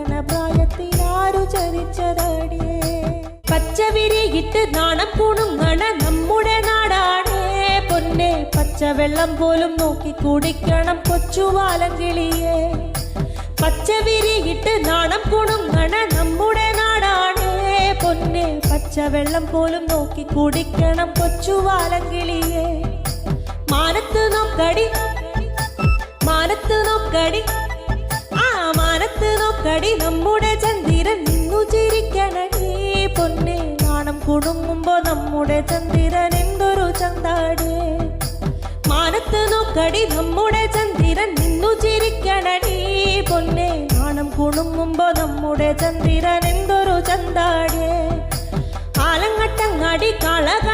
മകന പ്രായത്തിനാരു ചരിച്ചതടിയേ. പച്ചവിരിയിട്ട് നാണം കുണുങ്ങണ നമ്മുടെ നാടാണേ. പൊന്നെ പച്ചവെള്ളം പോലും നോക്കി കുടിക്കണം കൊച്ചുവാലങ്കിളിയേ പച്ചവിരിയിട്ട് നാണം കുണുങ്ങണ നമ്മുടെ നാടാണേ. പൊന്നെ പച്ചവെള്ളം പോലും നോക്കി കുടിക്കണം കൊച്ചുവാലങ്കിളിയേ മാനത്ത് നോക്കടി മാനത്ത് നോക്കടി. മാനത്ത് നമ്മുടെ ചന്ദ്രൻ നിന്നു ചിരിക്കണടി പൊന്നെ നാണം കുടുങ്ങുമ്പോ നമ്മുടെ ചന്ദ്രൻ എന്തൊരു ചന്താടേ. മാനത്ത് നോക്കടി നമ്മുടെ ചന്ദ്രൻ നിന്നു ചിരിക്കണടി പൊന്നെ നാണം കുണുങ്ങുമ്പോ നമ്മുടെ ചന്ദ്രൻ എന്തൊരു ചന്താടേ. ആലങ്ങട്ടങ്ങാടി കളക